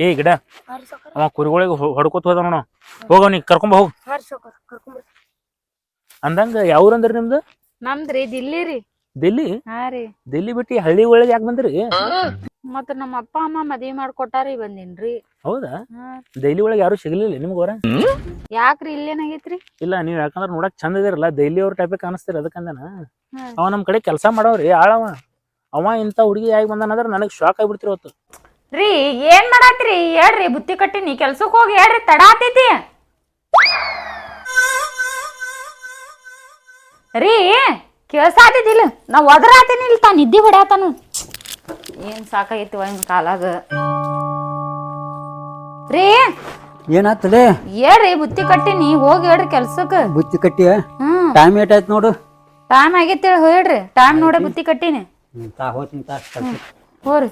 ಏ ಗಿಡ. ಅವ ಕುರಿಗಳಿಗೆ ಹೊಡ್ಕೋತ ಹೋದ ನೋಡ ಹೋಗ ನೀ ಕರ್ಕೊಂಬ ಹೋಗ್. ಅಂದಂಗ ಯಾವ್ರಂದ್ರಿ ನಿಮ್ದು? ನಮ್ದ್ರಿ ದಿಲ್ಲಿ ರೀ. ದಿಲ್ಲಿ? ಹಾ ರೀ. ದಿಲ್ಲಿ ಬಿಟ್ಟಿ ಹಳ್ಳಿ ಒಳಗೆ ಯಾಕೆ ಬಂದ್ರಿ? ಮತ್ತ ನಮ್ಮ ಅಪ್ಪ ಅಮ್ಮ ಮದ್ವಿ ಮಾಡ್ಕೊಟ್ಟಾರಿ ಬಂದಿನ್ರಿ ಹೌದಾ? ದೈಲಿ ಒಳಗೆ ಯಾರು ಸಿಗ್ಲಿಲ್ಲ ನಿಮ್ಗೆ ಹೊರ ಯಾಕ್ರಿ ಇಲ್ಲೇನಾಗೈತ್ರಿ ಇಲ್ಲ ನೀವ್ ಯಾಕಂದ್ರ ನೋಡಕ್ ಚಂದ ಇದಿರಲ್ಲ ದೈಲಿ ಅವ್ರ ಟೈಪ್ ಕಾಣಿಸ್ತೀರ ಅದಕ್ಕಂದನ. ಅವ ನಮ್ ಕಡೆ ಕೆಲಸ ಮಾಡವ್ರಿ ಆಳವ ಅವ. ಇಂತ ಹುಡುಗಿ ಆಗಿ ಬಂದಾನಂದ್ರ ನನಗ್ ಶಾಕ್ ಆಗ್ಬಿಡ್ತಿರ ಅವತ್ತು. ರೀ ಏನ್ ಮಾಡಾತ್ರಿ ಹೇಳ್ರಿ ಬುತ್ತಿ ಕಟ್ಟಿನಿ ಕೆಲ್ಸಕ್ಕೆ ಹೋಗಿ ಹೇಳ್ರಿ ತಡ ಆತೈತಿ. ರೀ ಕೇಳ್ಸಾತಿದ್ದಿಲ್ಲ ನಾ ಒದರಾತೀನಿ ಇಲ್ಲಿ ತಾ ನಿದ್ದೆ ಹೊಡ್ಯಾತಾನು. ಏನ್ ಸಾಕಾಗೈತಿ ಇನ್ ಕಾಲಾಗ. ರೀ ಏನಾತಲೇ? ಹೇಳ್ರಿ ಬುತ್ತಿ ಕಟ್ಟಿನಿ ಹೋಗಿ ಹೇಳ್ರಿ ಕೆಲ್ಸಕ್ಕೆ ಬುತ್ತಿ ಕಟ್ಟಿ ಹ್ಮ್. ಟೈಮ್ ಏಟಾಯ್ತು ನೋಡು. ಟೈಮ್ ಆಗೈತಿ ಹೇಳ್ರಿ. ಟೈಮ್ ನೋಡೇ ಬುತ್ತಿ ಕಟ್ಟಿನಿ. ತಾ ಹೋಗ್ತೀನಿ ತಾ ಕೆಲ್ಸಕ್ಕೆ. ಹೋರಿ.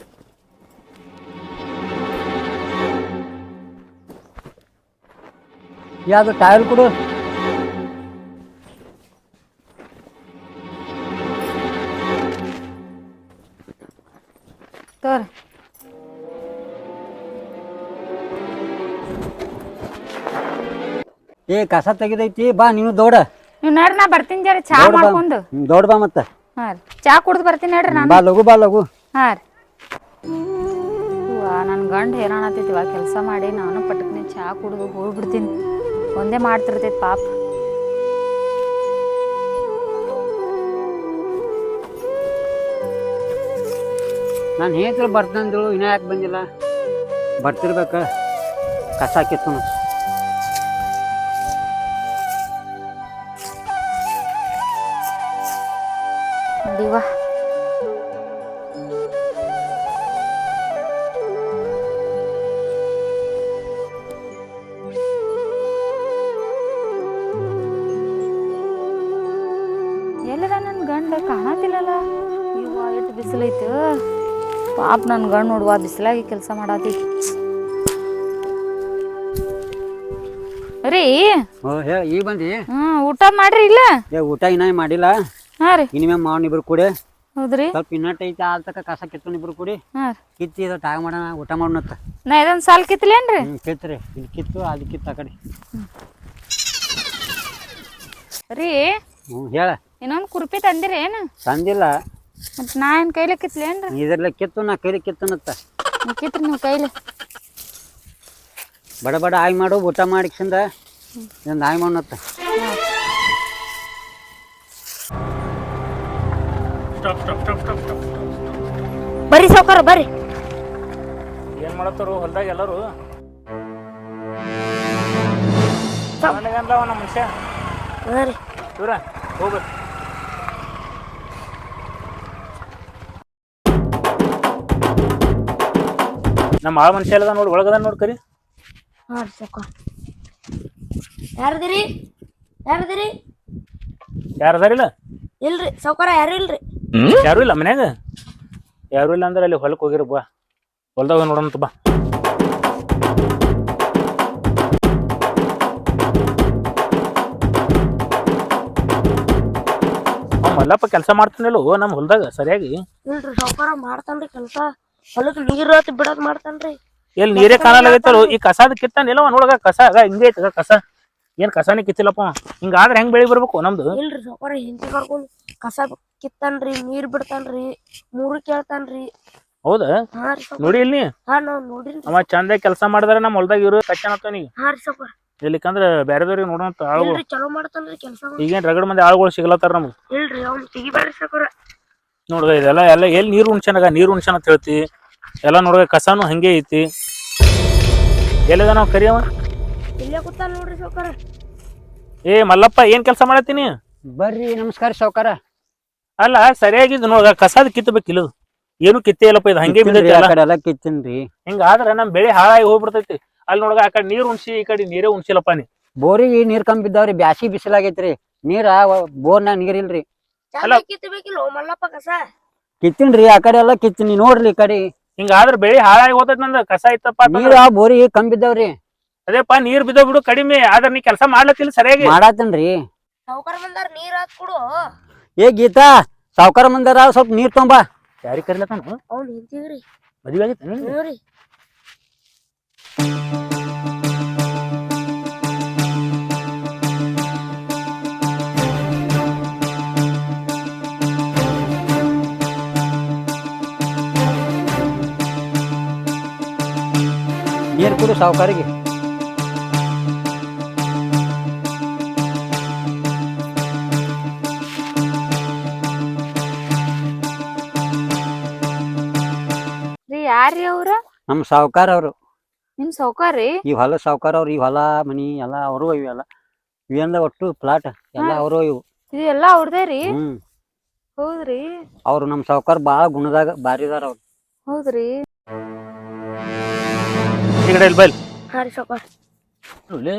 ಯಾವ್ದು ಟೈರ್ ಕೊಡು. ತೋರಿ. ಏ ಕಸ ತೆಗಿದೈತಿ ಬಾ ನೀನು ದೌಡ. ನೀವು ನಡ್ರಿ ನಾ ಬರ್ತೀನಿ ಜರ ಚಾ ದೌಡ್ ಬಾ ಮಾಡ್ಕೊಂಡು. ಹ್ಮ್, ದೌಡ್ ಬಾ ಮತ್ತೆ. ಹಾ ರೀ. ಚಾ ಕುಡ್ದು ಬರ್ತೀನಿ ನಡ್ರಿ ನಾನು. ಬಾ ಲಘು ಬಾ ಲಘು ಹಾ ರೀ. ನನ್ನ ಗಂಡ ಹೇರಾಣತೈತಿವ ಕೆಲಸ ಮಾಡಿ ನಾನು ಪಟಕ್ನೆ ಚಾ ಕುಡ್ದು ಹೋಗ್ಬಿಡ್ತೀನಿ. ಒಂದೇ ಮಾಡ್ತಿರ್ತೈತ್ ಪಾಪ. ನಾನು ಹೇಳ್ತಿರ ಬರ್ತಂದ್ರು ಇನ್ನೂ ಯಾಕೆ ಬಂದಿಲ್ಲ? ಬರ್ತಿರ್ಬೇಕ. ಕಸ ಕಿತ್ತು ಎಲ್ಲದ ನನ್ನ ಗಂಡ? ಕಾಣತಿಲ್ಲಲ್ಲ ಇವ ಎಷ್ಟು ಬಿಸಿಲೈತೆ. ಪಾಪ ನನ್ನ ಗಂಡ ನೋಡುವ ಬಿಸಿಲಾಗಿ ಕೆಲಸ ಮಾಡತಿ. ರೀ ಈಗ ಬಂದಿ? ಹ್ಮ್ ಊಟ ಮಾಡ್ರಿ ಇಲ್ಲ? ಏ ಊಟ ಇನ್ನ ಮಾಡಿಲ್ಲ. ಹಾ ರೀ. ಇನಿಮೆ ಮಾವನ್ ಇಬ್ರು ಕೂಡಿ. ಹೌದ್ರಿ. ಸ್ವಲ್ಪ ಇನ್ನಟ್ ಐತಿ ಆಲ್ ತಕ ಕಸ ಕಿತ್ತು ಇಬ್ರು ಕೂಡಿ. ಹಾ ಕಿತ್ತಿ ಇದು ಟಾಗ ಮಾಡೋಣ ಊಟ ಮಾಡೋಣತ್ತ ನಾ ಇದೊಂದು ಸಾಲ್ ಕಿತ್ಲೇನ್ರಿ? ಹ್ಮ್ ಕಿತ್ರಿ. ಇಲ್ಲಿ ಕಿತ್ತು ಅಲ್ಲಿ ಕಿತ್ತು ಆ ಕಡೆ. ರೀ ಹ್ಞೂ ಹೇಳ. ಇನ್ನೊಂದ್ ಕುರ್ಪಿ ತಂದಿರಿ ಏನು? ತಂದಿಲ್ಲ. ಮತ್ತೆ ನಾ ಏನು ಕೈಲಿ ಕಿತ್ಲೇನ್ರಿ ಇದ್ರಲ್ಲ ಕಿತ್ತು ನಾ ಕೈಲಿ ಕಿತ್ತನತ್ತ. ನೀವ್ ಕಿತ್ರಿ ನೀವು ಕೈಲಿ. ಬಡ ಬಡ ಆಯ್ ಮಾಡು ಊಟ ಮಾಡಿಕ್ಸಿಂದ ಇದೊಂದು ಆಯ್ ಮಾಡತ್ತ stop stop stop stop stop ಬರ್ರಿ ಸಾವ್ಕಾರ ಬರ್ರಿ. ಏನ್ ಮಾಡತ್ತಾರು ಹೊಲ್ದಾಗ ಎಲ್ಲರೂ? ನನಗಂದ್ಲವ ನಮ್ಮ ಮನುಷ್ಯ. ಇವ್ರ ಹೋಗ್ಬೇಕು. ನಮ್ಮ ಆಳ ಮನುಷ್ಯ ಎಲ್ಲದ ನೋಡಿ ಒಳಗದ ನೋಡಿ ಕರಿ. ಹಾ ರೀ ಸಾವ್ಕಾರ ಯಾರದಿರಿ? ಯಾರದಿರಿ? ಯಾರು ಅದಾರಿಲ್ಲ ಇಲ್ರಿ ಸಾವ್ಕಾರ ಯಾರು ಇಲ್ರಿ? ಯಾರು ಇಲ್ಲ ಮನ್ಯಾಗ? ಯಾರು ಇಲ್ಲ ಅಂದ್ರೆ ಅಲ್ಲಿ ಹೊಲಕ್ಕೆ ಹೋಗಿರ ಬಾ. ಹೊಲ್ದಾಗ ನೋಡೋಣ ಬಾ. ಮಲ್ಲಪ್ಪ ಕೆಲಸ ಮಾಡ್ತಾನಿಲ್ಲ ನಮ್ಮ ಹೊಲ್ದಾಗ ಸರಿಯಾಗಿ. ಇಲ್ರಿ ಸಾವ್ಕಾರ ಮಾಡ್ತಾನ್ರಿ ಕೆಲಸ. ಹೊಲಕ್ ನೀರ್ ಹತ್ ಬಿಡೋದ್ ಮಾಡ್ತಾನ್ರಿ. ಎಲ್ಲಿ ನೀರೇ ಕಾಣಲಾಗೈತಲ್ಲ ಈ ಕಸದ ಕಿತ್ತಾನಿಲ್ಲ ನೋಡಗ ಕಸ ಆಗ ಹಿಂಗೆ ಐತದ ಕಸ. ಏನ್ ಕಸಾನೇ ಕಿತ್ತಿಲ್ಲಪ್ಪ. ಹಿಂಗಾದ್ರೆ ಹೆಂಗ್ ಬೆಳಿ ಬರ್ಬೇಕು ನಮ್ದು? ಇಲ್ರಿ ಸಾವ್ಕಾರ ಹಿಂತಿ ಕರ್ಕೊಂಡ್ ಕಸ ಕಿತ್ತಾನ್ರಿ ನೀರ್ ಬಿಡ್ತಾನ್ರಿ ಮೂರು ಕೇಳ್ತಾನ್ರಿ. ಹೌದಾ? ಹಾ ರೀ ಸಾವ್ಕಾರ ನೋಡಿ ಇಲ್ಲಿ ಹಾ ನಾವ್ ನೋಡಿನ್ರಿ ಅವ ಚಂದ ಕೆಲಸ ಮಾಡಿದ್ರೆ ನಮ್ಮ ಹೊಲ್ದಾಗ ಇರೋ ಕಚ್ಚನತ್ತವನಿಗೆ ಹಾ ರೀ ಸಾವ್ಕಾರ ಇಲ್ಲಿಕಂದ್ರ ಬೇರೆದವ್ರಿಗೆ ನೋಡೋಣ ಆಳುಗಳು. ಇಲ್ರಿ ಚಲೋ ಮಾಡ್ತಾನ್ರಿ ಕೆಲಸ. ಈಗೇನ್ ರಗಡ್ ಮಂದಿ ಆಳುಗಳು ಸಿಗ್ಲತ್ತಾರ ನಮ್ಗೆ. ಇಲ್ರಿ ಅವ್ನ್ ತೆಗಿಬ್ಯಾಡ್ರಿ ಸಾವ್ಕಾರ ನೋಡ್ಗ ಇದೆಲ್ಲ ಎಲ್ಲ ಎಲ್ಲಿ ನೀರು ಉಣ್ಸನಾಗ ನೀರು ಉಣ್ಸನ ಅಂತ ಹೇಳ್ತಿ. ಎಲ್ಲ ನೋಡ್ಗ ಕಸಾನು ಹಂಗೆ ಐತಿ. ಎಲ್ಲಿದ ನಾವು ಕರಿಯವ ಇಲ್ಲೇ ಕೂತ ನೋಡ್ರಿ ಸೌಕಾರ ಏ ಮಲ್ಲಪ್ಪ ಏನ್ ಕೆಲಸ ಮಾಡತ್ತೀನಿ ಬರ್ರಿ ನಮಸ್ಕಾರ ಸಾವ್ಕಾರ. ಅಲ್ಲ ಸರಿಯಾಗಿದ್ದು ನೋಡ ಕಸಾದ ಕಿತ್ತಬೇಕಿಲ್ಲ ಏನು ಕಿತ್ತೇ ಇಲ್ಲಪ್ಪ ಇದು ಹಂಗೆ ಬಿದ್ದೈತಿ ಹಿಂಗ ಎಲ್ಲ ಕಡೆ ಎಲ್ಲ ಕಿತ್ತೀನ್ರಿ ಹಿಂಗಾದ್ರ ನಮ್ ಬೆಳೆ ಹಾಳಾಗಿ ಹೋಗ್ಬಿಡ್ತೈತಿ. ಅಲ್ಲಿ ನೋಡಿದ ಆ ಕಡೆ ನೀರ್ ಉಣ್ಸಿ ಈ ಕಡೆ ನೀರೇ ಉಣ್ಸಿಲ್ಲಪ್ಪ ನೀ. ಬೋರಿಗೆ ನೀರ್ ಕಮ್ಮಿ ಬಿದ್ದಾವ್ರಿ ಬ್ಯಾಸಿ ಬಿಸಿಲಾಗೈತ್ರಿ. ನೀರ ಬೋರ್ನಾಗ ನೀರ್ ಇಲ್ರಿ. ಅಲ್ಲ. ಚಂದ ಕಿತ್ತಬೇಕಿಲ್ಲ ಮಲ್ಲಪ್ಪ ಕಸ. ಕಿತ್ತೀನ್ರಿ ಆ ಕಡೆ ಎಲ್ಲ ಕಿತ್ತೀನಿ. ನೋಡ್ರಿ ಈ ಕಡೆ. ಹಿಂಗಾದ್ರ ಬೆಳಿ ಹಾಳಾಗಿ ಹೋದ್ ನಂದ. ಕಸ ಐತಪ್ಪ ನೀರ ಬೋರಿ ಕಮ್ಮಿ ಬಿದ್ದಾವ್ರಿ ಅದೇಪ್ಪ ನೀರ್ ಬಿದ್ದ ಬಿಡು ಕಡಿಮೆ. ಆದ್ರ ನೀ ಕೆಲಸ ಮಾಡ್ಲತ್ತಿಲ್ಲ ಸರಿಯಾಗಿ. ಮಾಡಾತನ್ರಿ. ಸಾವ್ಕಾರ ಬಂದಾರ ನೀರ್ ಹಾಕ್ ಕೊಡು. ಏ ಗೀತಾ ಸಾವ್ಕಾರ ಮಂದಾರ ಸ್ವಲ್ಪ ನೀರ್ ತೊಂಬಾ. ಯಾರಿ ಕರಿಲತ್ತಾನು? ಅವ್ನ್ ಹಿಂತಿಗ್ರಿ ಮದ್ವೆ? ನೋಡ್ರಿ ನೀರು ಕೊಡು ಸಾವುಕಾರಿಗೆ ರೀ ಯಾರ್ರಿ ಅವ್ರ? ನಮ್ಮ ಸಾವುಕಾರ ಅವರು. ನಿಮ್ ರೀ? ಈ ಹೊಲ ಸಾವುಕಾರ ಅವ್ರು ಈ ಹೊಲ ಮನಿ ಎಲ್ಲ ಅವರು ಇವೆಲ್ಲ ಇವೆಲ್ಲ ಒಟ್ಟು ಪ್ಲಾಟ್ ಎಲ್ಲ. ಅವರು ಇವು. ಇದು ಎಲ್ಲ ಅವ್ರದೇ ರೀ? ಹ್ಮ್. ಹೌದ್ರಿ. ಅವ್ರು ನಮ್ಮ ಸಾವುಕಾರ ಬಾಳ ಗುಣದಾಗ ಬಾರಿದಾರ ಅವ್ರು. ಹೌದ್ರಿ. ಈ ಕಡೆ ಇಲ್ಲಿ ಬೈಲ್ ಹಾ ರೀ ಸಾವ್ಕಾರ ನೋಡ್ಲಿ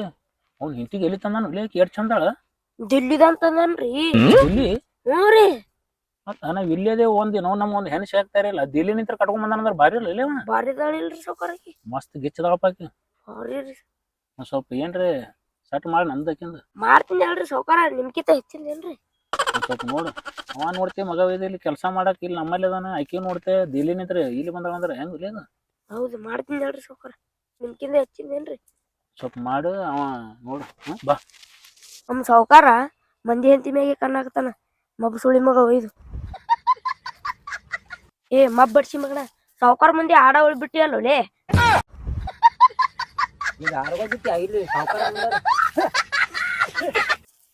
ಅವ್ನ ಹಿಂತಿಗೆ ಎಲ್ಲಿ ತಂದಾನು ಇಲ್ಲಿ ಕೇಟ್ ಚಂದಾಳ ದಿಲ್ಲಿದ ಅಂತಂದನ್ರಿ ಇಲ್ಲಿ ಹ್ಞೂ ರೀ. ಮತ್ತ ನಾವ್ ಇಲ್ಲದೆ ಒಂದ್ ಏನೋ ನಮ್ ಒಂದ್ ಹೆಣ್ ಆಗ್ತಾ ಇರಲ್ಲ ದಿಲ್ಲಿ ನಿಂತ್ರ ಕಟ್ಕೊಂಡ್ ಬಂದಾನ ಅಂದ್ರೆ ಭಾರಿ ಇಲ್ಲ ಇಲ್ಲವ ಬಾರಿ ಇಲ್ರಿ ಆಕಿ ಮಸ್ತ್ ಗಿಚ್ಚದಾಳಪ್ಪ ಆಕಿ. ಬಾರಿ ರೀ ಒಂದ್ ಸ್ವಲ್ಪ ಏನ್ರಿ ಸೆಟ್ ಮಾಡಿ ನಂದಕಿಂದ ಮಾಡ್ತೀನಿ ಹೇಳ್ರಿ ಸಾವ್ಕಾರ ನಿಮ್ಕಿಂತ ಹೆಚ್ಚಿಂದೇನ್ರಿ ಒಂದ್ ಸ್ವಲ್ಪ ನೋಡು. ಅವ ನೋಡ್ತಿ ಮಗ ಒಯ್ದು ಇಲ್ಲಿ ಕೆಲಸ ಮಾಡಕ್ ಇಲ್ಲಿ ನಮ್ಮಲ್ಲಿ ಅದಾನ ಆಕಿ ನೋಡ್ತೆ ದಿಲ್ಲಿ ನಿಂತ್ರ ಇಲ್ಲಿ ಬಂದಾಳ ಅಂದ್ರೆ ಹೆಂಗ್ ಇಲ್ಲ ಹೌದು ಮಾಡ್ತೀನಿ ಹೇಳ್ರಿ ಸಾವ್ಕಾರ ನಿಮ್ಕಿಂತ ಹೆಚ್ಚಿಂದೇನ್ರಿ ಸ್ವಲ್ಪ ಮಾಡು ಅವ ನೋಡು ಬಾ. ನಮ್ಮ ಸಾವುಕಾರ ಮಂದಿ ಹೆಂಡತಿ ಮ್ಯಾಗೆ ಕಣ್ಣಾಕತಾನ ಮಬ್ಬ ಸುಳಿ ಮಗ ಒಯ್ದು. ಏ ಮಬ್ಬ ಬಡ್ಸಿ ಮಗನ ಸಾವುಕಾರ ಮಂದಿ ಆಡ ಉಳ್ಬಿಟ್ಟಿ ಅಲ್ಲ ಈಗ ಆರೋಗ್ಯ ಇಲ್ಲಿ ಸಾವುಕಾರ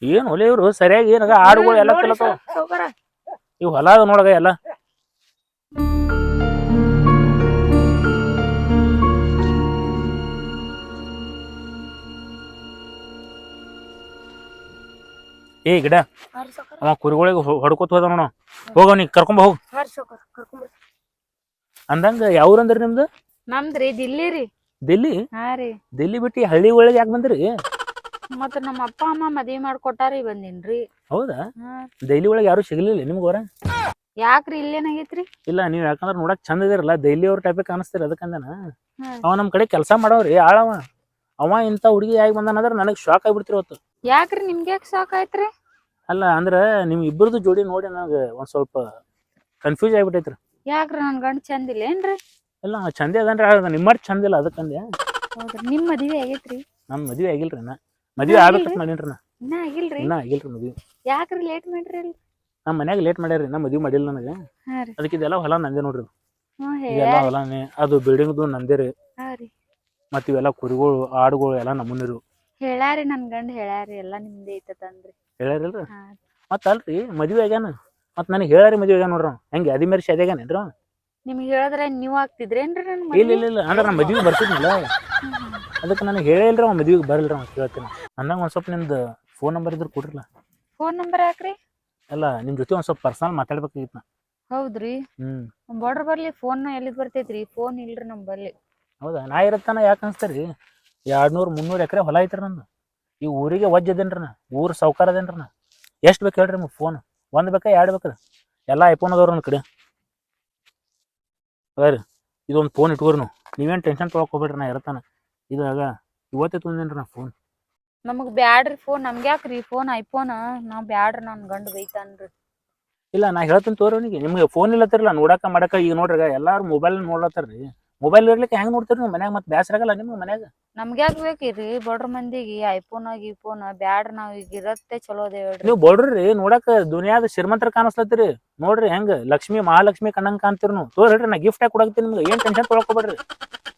ಏನ್ ಹೊಲೆ ಇವ್ರು ಸರಿಯಾಗಿ ಏನಾಗ ಆಡುಗಳು ಎಲ್ಲ ಕಲತಾವ ಇವು ಇವ್ ಹೊಲ ಅದ ನೋಡಗ ಎಲ್ಲ. ಏ ಗಿಡ. ಅವ ಕುರಿಗಳಿಗೆ ಹೊಡ್ಕೋತ ಹೋದ ನೋಡ ಹೋಗ ನೀ ಕರ್ಕೊಂಬ ಹೋಗ್. ಅಂದಂಗ ಯಾವ್ರಂದ್ರಿ ನಿಮ್ದು? ನಮ್ದ್ರಿ ದಿಲ್ಲಿ ರೀ. ದಿಲ್ಲಿ? ಹಾ ರೀ. ದಿಲ್ಲಿ ಬಿಟ್ಟು ಹಳ್ಳಿ ಒಳಗೆ ಯಾಕೆ ಬಂದ್ರಿ? ಮತ್ತ ನಮ್ಮ ಅಪ್ಪ ಅಮ್ಮ ಮದ್ವಿ ಮಾಡ್ಕೊಟ್ಟಾರಿ ಬಂದಿನ್ರಿ ಹೌದಾ? ದೈಲಿ ಒಳಗೆ ಯಾರು ಸಿಗ್ಲಿಲ್ಲ ನಿಮ್ಗೆ ಹೊರ ಯಾಕ್ರಿ ಇಲ್ಲೇನಾಗೈತ್ರಿ ಇಲ್ಲ ನೀವ್ ಯಾಕಂದ್ರೆ ನೋಡಕ್ ಚಂದ ಇದಿರಲ್ಲ ದೈಲಿ ಅವ್ರ ಟೈಪಿಗೆ ಕಾಣಿಸ್ತೀರ ಅದಕ್ಕಂದನ. ಅವ ನಮ್ ಕಡೆ ಕೆಲಸ ಮಾಡವ್ರಿ ಆಳವ. ಅವ ಇಂಥ ಹುಡುಗಿ ಆಗಿ ಬಂದಾನಂದ್ರೆ ನನಗ್ ಶಾಕ್ ಆಗ್ಬಿಡ್ತಿರಿ ಅವತ್ತು. ಯಾಕ್ರಿ ನಿಮ್ಗೆ ಯಾಕೆ ಸಾಕಾಯ್ತ್ರಿ ಅಲ್ಲ ಅಂದ್ರ ನಿಮ್ ಇಬ್ಬರದು ಜೋಡಿ ನೋಡಿ ನನಗೆ ಒಂದ್ ಸ್ವಲ್ಪ ಕನ್ಫ್ಯೂಸ್ ಆಗ್ಬಿಟ್ಟೈತ್ರಿ. ಯಾಕ್ರಿ ನನ್ ಗಂಡ ಚಂದ ಇಲ್ಲ ಏನ್ರಿ? ಇಲ್ಲ ಚಂದ ಅದನ್ರಿ ನಿಮ್ಮಟ್ ಚಂದ ಇಲ್ಲ ಅದಕ್ಕಂದೆ. ಹೌದ್ರಿ ನಿಮ್ ಮದ್ವಿ ಆಗೈತ್ರಿ? ನಮ್ ಮದ್ವೆ ಆಗಿಲ್ರಿ ನಾ ಮದ್ವೆ ಆಗ್ಬೇಕಂತ ಮಾಡೀನ್ರಿ ನಾ ಇನ್ನ ಆಗಿಲ್ರಿ? ಇನ್ನ ಆಗಿಲ್ರಿ ಮದ್ವೆ. ಯಾಕ್ರಿ ಲೇಟ್ ಮಾಡ್ರಿ ಅಲ್ರಿ ನಮ್ಮ ಮನ್ಯಾಗ ಲೇಟ್ ಮಾಡ್ಯಾರಿ ನಾ ಮದ್ವೆ ಮಾಡಿಲ್ಲ ನನಗೆ. ಅದಕ್ಕೆ ಇದೆಲ್ಲ ಹೊಲ ನಂದೇ ನೋಡ್ರಿ ಇದೆಲ್ಲ ಅದು ಬಿಲ್ಡಿಂಗ್ದು ನಂದೇ ರೀ. ಮತ್ತ ಇವೆಲ್ಲ ಕುರಿಗಳು ಆಡುಗಳು ಎಲ್ಲ ನಮ್ಮನಿರು ಹೇಳ್ಯಾರಿ ನನ್ ಗಂಡ ಹೇಳ್ಯಾರಿ ಎಲ್ಲಾ ನಿಮ್ದೇ ಐತಂದ್ರಿ ಹೇಳ್ಯಾರಲ್ರಿ? ಮತ್ತ ಅಲ್ರಿ ಮದ್ವೆ ಆಗ್ಯಾನ? ಮತ್ ನನಗೆ ಹೇಳಾರಿ ಮದ್ವೆ ಆಗ್ಯಾನ ನೋಡ್ರಿ. ಹೆಂಗೆ ಅದಿ ಮೇರೆ ಶಾದ್ಯಾಗೇನೇನ್ರಿ ಅವ? ನಿಮ್ಗೆ ಹೇಳಿದ್ರೆ ನೀವ್ ಆಗ್ತಿದ್ರೇನ್ರಿ ನನ್ ಇಲ್ಲ ಮದ್ವಿ? ಇಲ್ಲ ಇಲ್ಲ ಅಂದ್ರೆ ನಾ ಮದ್ವೆಗೆ ಬರ್ತಿದ್ನಲ್ಲ? ಅದಕ್ಕೆ ನನಗೆ ಹೇಳೇ ಇಲ್ರಿ ಅವ ಮದ್ವೆಗೆ ಬರಲ್ರಿ ಅವ್ನು ಕೇಳ್ತೀನಿ. ಅಂದಾಗ ಒಂದ್ ಸ್ವಲ್ಪ ನಿಮ್ದು ಫೋನ್ ನಂಬರ್ ಇದ್ರೆ ಕೊಡ್ರಲ್ಲ? ಫೋನ್ ನಂಬರ್ ಯಾಕ್ರಿ ಅಲ್ಲ ನಿಮ್ ಜೊತೆ ಒಂದ್ ಸ್ವಲ್ಪ ಪರ್ಸನಲ್ ಮಾತಾಡ್ಬೇಕಾಗಿತ್ತು ನಾ. ಹೌದ್ರಿ. ಹ್ಮ್. ಬಾರ್ಡರ್ ಬರ್ಲಿ ಫೋನ್ ಎಲ್ಲಿದ್ ಬರ್ತೈತ್ರಿ? ಫೋನ್ ಇಲ್ರಿ ನಂಬರ್ಲಿ ಹೌದಾ? ನಾ ಇರತ್ತಾನ ಯಾಕೆ ಅನ್ಸ್ತಾರಿ? ಎರಡ್ನೂರು ಮುನ್ನೂರು ಎಕರೆ ಹೊಲ ಐತ್ರಿ ನಂದು. ಈ ಊರಿಗೆ ವಜ್ಜ ಅದೇನ್ರಿ ನಾ? ಊರ್ ಸಾವ್ಕಾರ ಅದೇನ್ರಿ ನಾ? ಎಷ್ಟ್ ಬೇಕು ಹೇಳ್ರಿ ನಿಮ್ಗೆ ಫೋನ್ ಒಂದ್ ಬೇಕಾ ಎರಡು ಬೇಕ್ರಿ ಎಲ್ಲ ಐಫೋನ್ ಅದಾವ್ರಿ ನನ್ನ ಕಡೆ. ಬರ್ರಿ ಇದೊಂದು ಫೋನ್ ಇಟ್ಕೋರಿ ನೀವು. ನೀವೇನ್ ಟೆನ್ಷನ್ ತೊಗೊಳಕ್ ಹೋಗ್ಬೇಡ್ರಿ ನಾ ಇರತ್ತಾನ ಇದಾಗ ಇವತ್ತೇ ತಂದೇನ್ರಿ ನಾ ಫೋನ್ ನಮಗ್ ಬ್ಯಾಡ್ರಿ ಫೋನ್ ನಮ್ಗೆ ಯಾಕ್ರಿ ಫೋನ್ ಐಫೋನ್ ನಾವ್ ಬ್ಯಾಡ್ರಿ ನನ್ ಗಂಡ ಬೈತಾನ್ರಿ. ಇಲ್ಲ ನಾ ಹೇಳ್ತೀನಿ ತೋರಿ ಅವನಿಗೆ. ನಿಮ್ಗೆ ಫೋನ್ ಇಲ್ಲತ್ತಿರಲ್ಲ ನೋಡಾಕ ಮಾಡಾಕ ಈಗ ನೋಡ್ರಿ ಎಲ್ಲಾರು ಮೊಬೈಲ್ ನೋಡ್ಲತ್ತಾರ್ರಿ. ಮೊಬೈಲ್ ಇರ್ಲಿಕ್ಕೆ ಹೆಂಗ್ ನೋಡ್ತೀರಿ ನೀವು? ಮನ್ಯಾಗ ಮತ್ತೆ ಬ್ಯಾಸರ ಆಗಲ್ಲ ನಿಮ್ಗೆ ಮನ್ಯಾಗ? ನಮ್ಗೆ ಯಾಕೆ ಬೇಕಿರಿ? ಬಡ್ರ ಮಂದಿಗೆ ಐಫೋನ್ ಐಫೋನ್ ಬ್ಯಾಡ್ರಿ ನಾವ್ ಈಗ ಇರತ್ತೆ ಚಲೋ ಅದೇ ಹೇಳ್ರಿ. ನೀವು ಬಡ್ರಿ ನೋಡಕ್ ದುನಿಯಾದ ಶ್ರೀಮಂತರ ಕಾಣಿಸ್ಲತ್ತೀರಿ. ನೋಡ್ರಿ ಹೆಂಗ? ಲಕ್ಷ್ಮಿ ಮಹಾಲಕ್ಷ್ಮಿ ಕಣ್ಣಂಗ್ ಕಾಣ್ತೀರಿ ನೀವು. ತೋರ್ ಹೇಳ್ರಿ ನಾ ಗಿಫ್ಟ್ ಆಗಿ ಕೊಡಕ್ತೀನಿ ನಿಮ್ಗೆ? ಏನ್ ಟೆನ್ಷನ್ ತೊಳ್ಕೊಬೇಡ್ರಿ.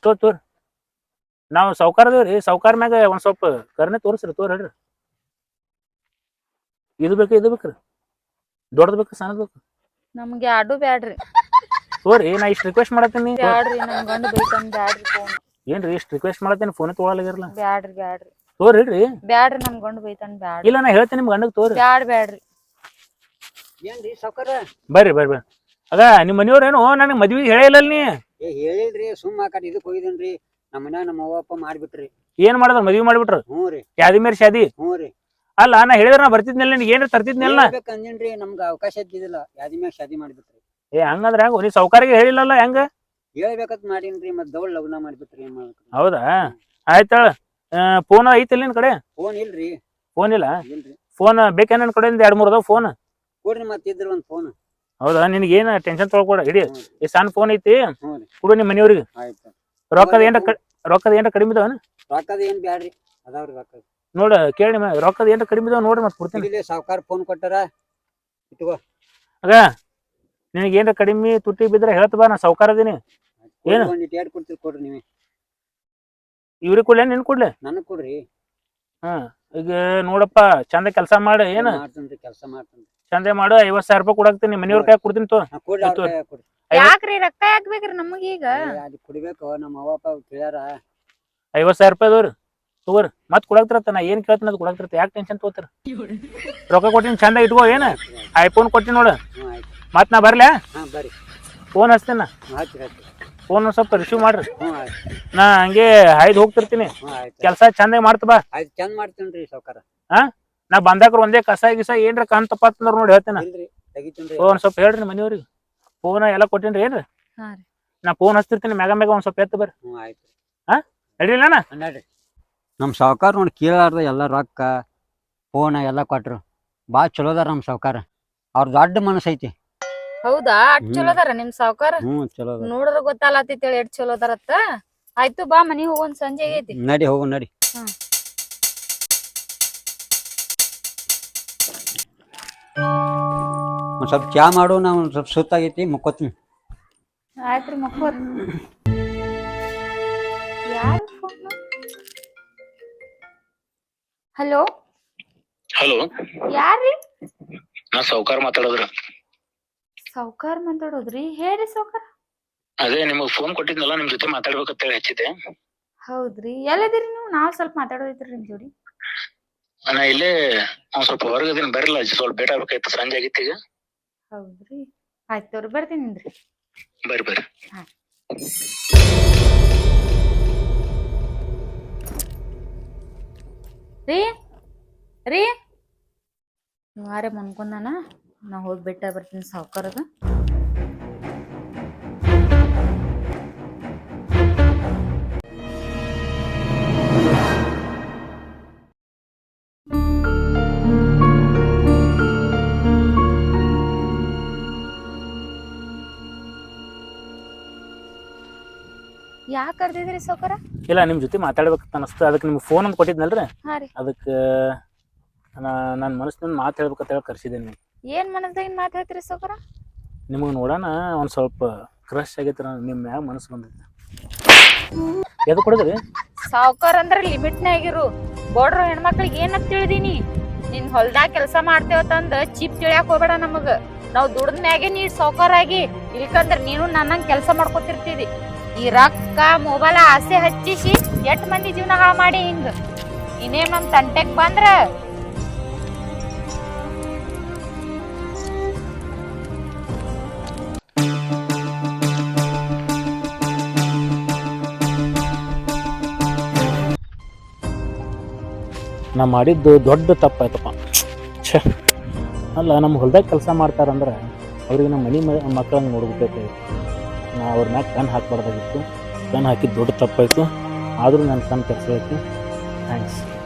ತೋರ್ ತೋರ್. ನಾವು ಸಾವ್ಕಾರ ಸೌಕಾರ ಸಾವ್ಕಾರ ಮ್ಯಾಗ ಒಂದ್ ಸ್ವಲ್ಪ ಕರ್ನೆ ತೋರಿಸ್ರಿ ತೋರ್ ಹೇಳ್ರಿ. ಇದು ಬೇಕು ಇದು ಬೇಕ್ರಿ. ದೊಡ್ಡದು ಬೇಕು ಸಣ್ಣದು ಬೇಕು ನಮ್ಗೆ ಅಡು ಬ್ಯಾಡ್ರಿ. ತೋರಿ ನಾ ಇಷ್ಟು ರಿಕ್ವೆಸ್ಟ್ ಮಾಡತ್ತೀನಿ. ಬ್ಯಾಡ್ರಿ ನನ್ ಗಂಡ ಬೈತಾನ್ ಬ್ಯಾಡ್ರಿ ಫೋನ್ ಏನ್ರಿ ಇಷ್ಟು ರಿಕ್ವೆಸ್ಟ್ ಮಾಡತ್ತೀನಿ ಫೋನ್ ತೊಗೊಳಗಿರಲ್ಲ ಬ್ಯಾಡ್ರಿ ಬ್ಯಾಡ್ರಿ. ತೋರಿ ಬ್ಯಾಡ್ರಿ ನನ್ ಗಂಡ ಬೈತಾನ ಬ್ಯಾಡ್ರಿ. ಇಲ್ಲ ನಾ ಹೇಳ್ತೀನಿ ನಿಮ್ ಗಂಡಗ್ ತೋರಿ. ಬ್ಯಾಡ್ ಬ್ಯಾಡ್ರಿ. ಏನ್ರಿ ಸಾವುಕಾರ? ಬರ್ರಿ ಬರ್ರಿ ಬರ್ರಿ. ಅದ ನಿಮ್ ಮನೆಯವ್ರೇನು ನನಗೆ ಮದ್ವಿ ಹೇಳಿಲ್ಲ ನೀ? ಏ ಹೇಳಿಲ್ರಿ ಸುಮ್ಮ ಆ ಕಡೆ ಇದಕ್ಕೆ ಹೋಗಿದನ್ರಿ. ನಮ್ಮ ಮನ್ಯಾಗ ನಮ್ಮ ಅವ್ವ ಅಪ್ಪ ಮಾಡ್ಬಿಟ್ರಿ. ಏನ್ ಮಾಡಿದ್ರ ಮದ್ವಿ ಮಾಡ್ಬಿಟ್ರು? ಹ್ಞೂ ರೀ. ಯಾದಿ ಮೇರೆ ಶಾದಿ ಹ್ಞೂ ರೀ. ಅಲ್ಲ ನಾ ಹೇಳಿದ್ರ ನಾ ಬರ್ತಿದ್ನಲ್ಲ ನಿನಗೆ ಏನ್ರ ತರ್ತಿದ್ನಲ್ಲ? ನಮ್ಗೆ ನಮ್ಗ ಅವಕಾಶ ಇದ್ದಿದ್ದಿಲ್ಲ ಯಾದಿ ಮ್ಯಾಗ ಶಾದಿ ಮಾಡಿಬಿಟ್ರಿ. ಏ ಹಂಗಂದ್ರ ಹೆಂಗ? ನೀ ಸೌಕಾರಿಗೆ ಹೇಳಿಲ್ಲಲ್ಲ ಹೆಂಗ? ಹೇಳ್ಬೇಕಂತ ಮಾಡೀನ್ರಿ ಮತ್ ದೌಡ್ ಲಗ್ನ ಮಾಡ್ಬಿಟ್ರಿ ಏನ್ ಮಾಡ್ಬೇಕ್ರಿ? ಹೌದಾ? ಆಯ್ತಾಳ ಫೋನ್ ಐತಿಲ್ಲ ನಿನ್ ಕಡೆ? ಫೋನ್ ಇಲ್ರಿ. ಫೋನ್ ಇಲ್ಲ? ಇಲ್ರಿ. ಫೋನ್ ಬೇಕೇನ ಕಡೆ? ಕಡೆಯಿಂದ ಎರಡ್ ಮೂರ್ ಅದಾವ ಫೋನ್ ಕೊಡ್ರಿ ಮತ್ ಇದ್ರ ಒಂದ್ ಫೋನ್ ಹೌದಾ? ನಿನಗೆ ಏನ ಟೆನ್ಷನ್ ತೊಗೊಳ್ಕೊಡ ಇಡಿ. ಈ ಸಣ್ಣ ಫೋನ್ ಐತಿ. ಹ್ಞೂ ರೀ. ಕೊಡು ನಿಮ್ ಮನೆಯವ್ರಿಗೆ. ಆಯ್ತು. ರೊಕ್ಕದ ಏನ ರೊಕ್ಕದ ಏನ್ರ ಕಡಿಮೆ ಇದಾವನ? ರೊಕ್ಕದ ಏನ್ ಬ್ಯಾಡ್ರಿ. ಅದಾವ್ರಿ ರೊಕ್ಕ ನೋಡ ಕೇಳಿ ನಿಮ್ಮ ರೊಕ್ಕದ ಏನ್ರ ಕಡಿಮೆ ಇದಾವ ನೋಡ್ರಿ ಮತ್ತೆ ಕೊಡ್ತೀನಿ. ಇಲ್ಲಿ ಸಾವ್ಕಾರ ಫೋನ್ ಕೊಟ್ಟಾರ? ಇಟ್ಕೋ. ಆಗ ನಿನಗೆ ಏನ್ರ ಕಡಿಮೆ ತುಟ್ಟಿ ಬಿದ್ರೆ ಹೇಳ್ತ ಬಾ ನಾ ಸಾವ್ಕಾರ ಅದೀನಿ. ಏನು? ಒಂದ್ ಇಟ್ ಎರಡ್ ಕೊಡ್ತೀರಿ ಕೊಡ್ರಿ ನೀವೇ. ಇವ್ರಿಗೆ ಕೊಡ್ಲೆ ನಿನ್ ಕೊಡ್ಲೆ? ನನಗ್ ಕೊಡ್ರಿ. ಹಾ ಈಗ ನೋಡಪ್ಪ ಚಂದ ಕೆಲಸ ಮಾಡು ಏನ? ಮಾಡ್ತೇನ್ರಿ ಕೆಲಸ ಮಾಡ್ತೇನ್ರಿ ಚಂದ ಮಾಡು ಐವತ್ ಸಾವಿರ ರೂಪಾಯಿ ಕೊಡಾಕ್ತೀನಿ ಮನೆಯವ್ರ ಕೈ ಕೊಡ್ತೀನಿ ತೋ. ಹಾ, ಕೊಡ್ರಿ ಅವ್ರ ಆಯ್ತು. ಕೈಯಾಗ್ ಕೊಡ್ರಿ. ಯಾಕ್ರಿ ರೊಕ್ಕ ಯಾಕ್ ಬೇಕ್ರಿ ನಮಗೀಗ ಏ, ಅಲ್ಲಿ ಕುಡಿಬೇಕು ನಮ್ಮ ಅವ್ವ ಅಪ್ಪ ಕೇಳ್ಯಾರ. ಐವತ್ ಸಾವಿರ ರೂಪಾಯಿ ಅದವ್ರಿ ತಗೋರಿ. ಮತ್ ಕೊಡಾಕ್ತಿರತ್ತ ನಾ ಏನ್ ಕೇಳ್ತೀನಿ ಅದು ಕೊಡಾಕ್ತಿರತ್ತ. ಯಾಕೆ ಟೆನ್ಷನ್ ತಗೋತಾರ? ರೊಕ್ಕ ಕೊಟ್ಟಿನಿ ಚಂದ ಇಟ್ಕೋ ಏನ? ಐಫೋನ್ ಕೊಟ್ಟಿನಿ ನೋಡು. ಆಯ್ತು. ಮತ್ ನಾ ಬರ್ಲ್ಯಾ ಹಾ ಬರ್ರಿ. ಫೋನ್ ಹಚ್ತೀನಿ? ನಾ ಫೋನ್ ಸ್ವಲ್ಪ ರಿಸೀವ್ ಮಾಡ್ರಿ. ಹ್ಞೂ ಆಯ್ತು. ನಾ ಹಂಗೆ ಹಾಯ್ದು ಹೋಗ್ತಿರ್ತೀನಿ. ಹ್ಞೂ ಆಯ್ತು. ಕೆಲಸ ಚಂದಾಗಿ ಮಾಡ್ತ ಬಾ. ಆಯ್ತು ಚಂದ ಮಾಡ್ತೇನ್ರಿ ಹಾ? ನಾ ಬಂದಾಕ್ರ ಒಂದೇ ಕಸ ಗಿಸ ಏನ್ರ ಕಣ್ ಅಂತಂದ್ರ ನೋಡಿ ಹೇಳ್ತೀನಿ. ಇಲ್ರಿ ಒಂದ್ ಸ್ವಲ್ಪ ಹೇಳ್ರಿ ಮನೆಯವ್ರಿಗೆ. ಫೋನ್ ಎಲ್ಲ ಕೊಟ್ಟಿನ್ರಿ ಏನ್ರಿ? ಹಾ ರೀ. ನಾ ಫೋನ್ ಹಚ್ತಿರ್ತೀನಿ ಮ್ಯಾಗ ಮ್ಯಾಗ ಒಂದ್ ಸ್ವಲ್ಪ ಎತ್ತು ಬರ್ರಿ. ಹ್ಞೂ ಆಯ್ತು. ನಡ್ರಿ ನಮ್ಮ ಸಾವ್ಕಾರ ನೋಡಿ ಕೇಳಾರ್ದ ಎಲ್ಲ ರೊಕ್ಕ ಫೋನ್ ಎಲ್ಲ ಕೊಟ್ರು. ಭಾಳ ಚಲೋದಾರ ನಮ್ಮ ಸಾವ್ಕಾರ. ಅವ್ರ ದೊಡ್ಡ ಮನಸ್ಸೈತಿ. ಐತಿ ಹೌದಾ? ಅಟ್ ಹ್ಮ್. ಚಲೋ ಅದಾರ ನಿಮ್ ಸಾವ್ಕಾರ? ಹ್ಞೂ ಚಲೋ ಹೇಳಿ ನೋಡ್ರ ಗೊತ್ತಾಲತ್ತೇಳಿ ಎಷ್ಟ್ ಚಲೋ ಅದಾರತ್ತ? ಆಯ್ತು ಬಾ ಮನಿ ಹೋಗೋನ್ ಸಂಜೆ ಆಗೈತಿ. ನಡಿ ಹೋಗು ನಡಿ. ಹ್ಮ್. ಒಂದ್ ಸ್ವಲ್ಪ ಚಾ ಮಾಡು ನಾವು ಒಂದ್ ಸ್ವಲ್ಪ ಸುತ್ತಾಗೈತಿ ಮುಕ್ಕೋತೀನಿ ಆಯ್ತ್ರಿ ಮಕ್ಕೋರ್ ಯಾರು ಫೋನ್ ಹಲೋ ಹಲೋ ಯಾರ್ರಿ? ನಾ ಸಾವುಕಾರ ಮಾತಾಡೋದ್ರ. ಸಾವ್ಕಾರ್ ಮಾತಾಡೋದ್ರಿ? ಹೇಳ್ರಿ ಸಾವ್ಕಾರ. ಅದೇ ನಿಮಗೆ ಫೋನ್ ಕೊಟ್ಟಿದ್ನಲ್ಲ ನಿಮ್ ಜೊತೆ ಮಾತಾಡ್ಬೇಕಂತೇಳಿ ಹಚ್ಚಿದ್ದೆ. ಹೌದ್ರಿ. ಎಲ್ಲಿದ್ದೀರಿ ನೀವು? ನಾವ್ ಸ್ವಲ್ಪ ಮಾತಾಡೋದಿತ್ರಿ ನಿಮ್ ಜೋಡಿ. ನಾ ಇಲ್ಲೇ ಒಂದ್ ಸ್ವಲ್ಪ ಹೊರಗದಿನ ಬರಲ್ಲ ಸ್ವಲ್ಪ ಬೇಟ ಆಗ್ಬೇಕಾಯ್ತು ಸಂಜೆ ಆಗಿತ್ತು ಈಗ. ಹೌದ್ರಿ. ಆಯ್ತು ತೋರಿ ಬರ್ತೀನಿನ್ರಿ ಬರ್ರಿ ಬರ್ರಿ. ರೀ ರೀ. ವಾರೆ ಮನ್ಕೊಂಡಾನ? ನಾ ಹೋಗಿ ಬೆಟ್ಟ ಬರ್ತೀನಿ ಸಾವುಕಾರದ. ಯಾಕೆ ಕರ್ದಿದ್ರಿ ಸಾವ್ಕಾರ? ಇಲ್ಲ ನಿಮ್ಮ ಜೊತೆ ಮಾತಾಡ್ಬೇಕಂತ ಅನಸ್ತು. ಅದಕ್ಕೆ ನಿಮ್ಗೆ ಫೋನ್ ಅಂತ ಕೊಟ್ಟಿದ್ನಲ್ರಿ? ಹಾ ರೀ. ಅದಕ್ಕೆ ನಾನು ನನ್ನ ಮನಸ್ಸಿನ ಮಾತು ಹೇಳ್ಬೇಕಂತ ಹೇಳಿ ಕರ್ಸಿದೆ ನಿಮ್ಗೆ. ಏನ್ ಮನಸ್ದಾಗಿನ ಮಾತಾಡ್ತೀರಿ ಸಾವ್ಕಾರ ನಿಮಗೆ ನೋಡೋಣ ಒಂದು ಸ್ವಲ್ಪ ಕ್ರಶ್ ಆಗೈತ್ರ ನಿಮ್ಮ ಮ್ಯಾಗ ಮನಸ್ಸು ಬಂದೈತೆ. ಎದು ಕೊಡದ್ರಿ ಸಾವುಕಾರ ಅಂದ್ರ ಲಿಮಿಟ್ನಾಗಿರು ಬೋಡ್ರು ಹೆಣ್ಮಕ್ಳಿಗೆ ಏನಂತ ತಿಳಿದೀನಿ? ನಿನ್ ಹೊಲ್ದಾಗ ಕೆಲಸ ಮಾಡ್ತೇವತ್ತಂದ ಚಿಪ್ ತಿಳಿಯಾಕ ಹೋಗ್ಬೇಡ ನಮಗ. ನಾವ್ ದುಡ್ದ ಮ್ಯಾಗೆ ನೀ ಸಾವ್ಕಾರ ಆಗಿ ಇಲ್ಕಂದ್ರ ನೀನು ನನ್ನಂಗ್ ಕೆಲಸ ಮಾಡ್ಕೊತಿರ್ತಿದಿ. ಈ ರೊಕ್ಕ ಮೊಬೈಲ್ ಆಸೆ ಹಚ್ಚಿಸಿ ಎಷ್ಟ್ ಮಂದಿ ಜೀವನ ಹಾಳು ಮಾಡಿ ಹಿಂಗ? ಇನ್ನೇನ್ ನಮ್ ತಂಟೆಗ್ ಬಂದ್ರ ನಾ ಮಾಡಿದ್ದು ದೊಡ್ಡ ತಪ್ಪಾಯ್ತಪ್ಪ. ಛ. ಅಲ್ಲ ನಮ್ಮ ಹೊಲ್ದಾಗ ಕೆಲಸ ಮಾಡ್ತಾರಂದ್ರೆ ಅವ್ರಿಗೆ ನಮ್ಮ ಮನೆ ಮಕ್ಕಳನ್ನ ನೋಡ್ಬೇಕಾಗಿತ್ತು ನಾ ಅವ್ರ ಮ್ಯಾಗ ಕಣ್ಣು ಹಾಕ್ಬಾರ್ದಾಗಿತ್ತು. ಕಣ್ಣು ಹಾಕಿದ್ದು ದೊಡ್ಡ ತಪ್ಪಾಯಿತು. ಆದರೂ ನನ್ನ ಕಣ್ಣು ಕೆಲಸ ಥ್ಯಾಂಕ್ಸ್.